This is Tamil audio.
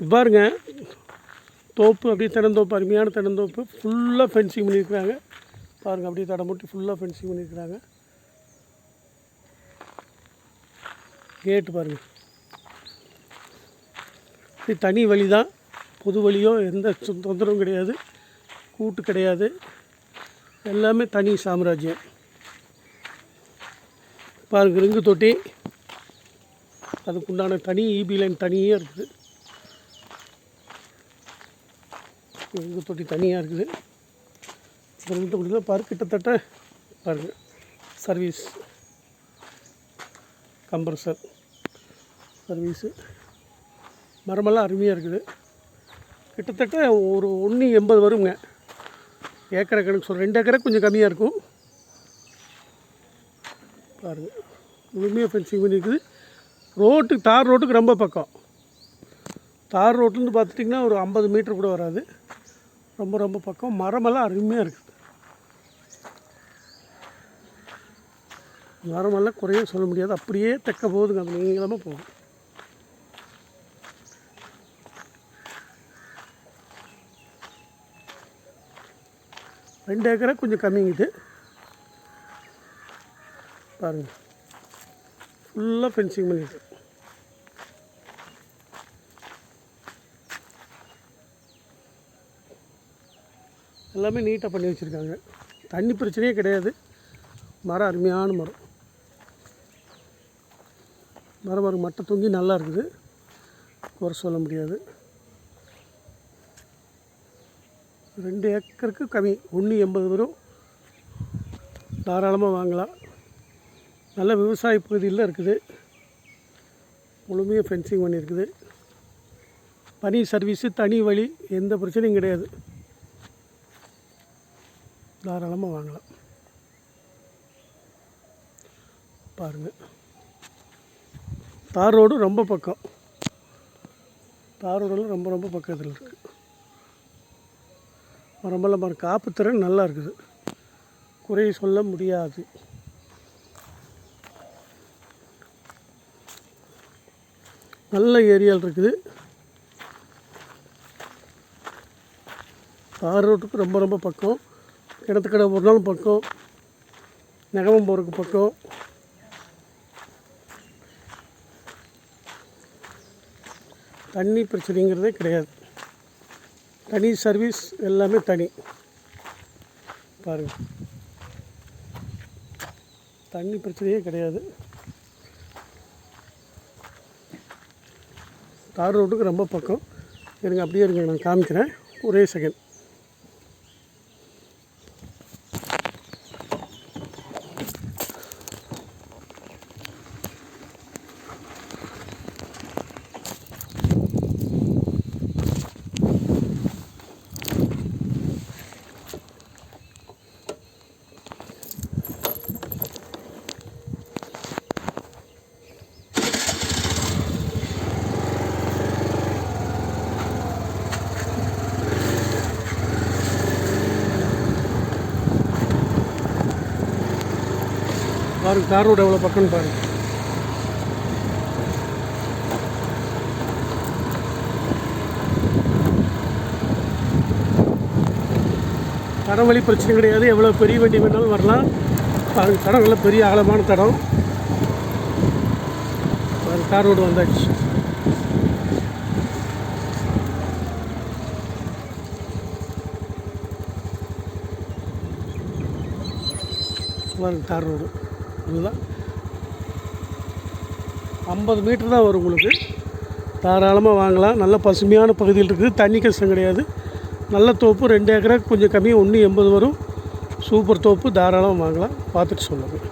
பாருங்க தோப்பு அப்படியே தென்னந்தோப்பு அருமையான தென்னந்தோப்பு ஃபுல்லாக ஃபென்சிங் பண்ணியிருக்கிறாங்க. பாருங்கள் அப்படியே தடமுட்டி ஃபுல்லாக ஃபென்சிங் பண்ணியிருக்கிறாங்க. கேட்டு பாருங்கள் இது தனி வழி தான் பொது வழியோ எந்த தொந்தரவும் கிடையாது. கூட்டு கிடையாது. எல்லாமே தனி சாம்ராஜ்யம். பாருங்கள் ரிங்கு தொட்டி. அதுக்குண்டான தனி இபி லைன் தனியாக இருக்குது. ரிங்கு தொட்டி தனியாக இருக்குது. இந்த ரிங்கு பாரு கிட்டத்தட்ட பாருங்கள் சர்வீஸ் கம்ப்ரஸர் சர்வீஸு மரமெல்லாம் அருமையாக இருக்குது. கிட்டத்தட்ட ஒரு ஒன்று எண்பது வருங்க. ஏக்கரை கணக்கு சொல்கிறேன் ரெண்டு ஏக்கரை கொஞ்சம் கம்மியாக இருக்கும். பாருங்கள் முழுமையாக ஃபென்சிங் பண்ணியிருக்குது ரோட்டுக்கு தார் ரோட்டுக்கு ரொம்ப பக்கம். தார் ரோட்லேருந்து பார்த்துட்டிங்கன்னா ஒரு ஐம்பது மீட்டர் கூட வராது. ரொம்ப ரொம்ப பக்கம். மரமெல்லாம் அருமையாக இருக்குது. மரமெல்லாம் குறைய சொல்ல முடியாது. அப்படியே தைக்க போகுதுங்க. அது நீளமாக போகும். ரெண்டு ஏக்கரை கொஞ்சம் கம்மிங்குது பாருங்கள் ஃபுல்லாக ஃபென்சிங் பண்ணிட்டு. எல்லாமே நீட்டாக பண்ணி வச்சுருக்காங்க. தண்ணி பிரச்சனையே கிடையாது. மரம் அருமையான மரம். மரம் மரம் மட்டை தொங்கி நல்லா இருக்குது. குறை சொல்ல முடியாது. ரெண்டு ஏக்கருக்கு கம்மி. ஒன்று எண்பது வரும். தாராளமாக வாங்கலாம். நல்ல விவசாய பகுதியில் இருக்குது. முழுமையாக ஃபென்சிங் பண்ணியிருக்குது. பனி சர்வீஸு தனி வழி எந்த பிரச்சனையும் கிடையாது. தாராளமாக வாங்கலாம். பாருங்கள் தார் ரோடு ரொம்ப பக்கம். தார் ரோடெல்லாம் ரொம்ப ரொம்ப பக்கத்தில் இருக்குது ரொம்ப மரம் காப்புத்திறன் நல்லா இருக்குது. குறை சொல்ல முடியாது. நல்ல ஏரியாவில் இருக்குது. தார் ரோட்டுக்கு ரொம்ப ரொம்ப பக்கம். இடத்துக்கடை ஒரு நாள் பக்கம் நெகமம் போகிறதுக்கு பக்கம். தண்ணி பிரச்சனைங்கிறதே கிடையாது. தனி சர்வீஸ் எல்லாமே தனி. பாருங்கள் தண்ணி பிரச்சனையே கிடையாது. தார் ரோட்டுக்கு ரொம்ப பக்கம். எனக்கு அப்படியே இருங்க நான் காமிக்கிறேன். ஒரே செகண்ட் பாருங்க தார் ரோடு எவ்வளோ பக்கம்னு பாருங்க. தடம் வழி பிரச்சனை கிடையாது. எவ்வளோ பெரிய வண்டி வேணாலும் வரலாம். பாருங்க தடம் நல்ல பெரிய ஆழமான தடம். பாருங்க தார் ரோடு வந்தாச்சு. பாருங்க தார் ரோடு இதுதான். ஐம்பது மீட்டர் தான் வரும் உங்களுக்கு. தாராளமாக வாங்கலாம். நல்ல பசுமையான பகுதியில் இருக்குது. தண்ணி கஷ்டம் கிடையாது. நல்ல தோப்பு ரெண்டு ஏக்கரை கொஞ்சம் கம்மியாக ஒன்று எண்பது வரும். சூப்பர் தோப்பு தாராளமாக வாங்கலாம். பார்த்துட்டு சொல்லுங்கள்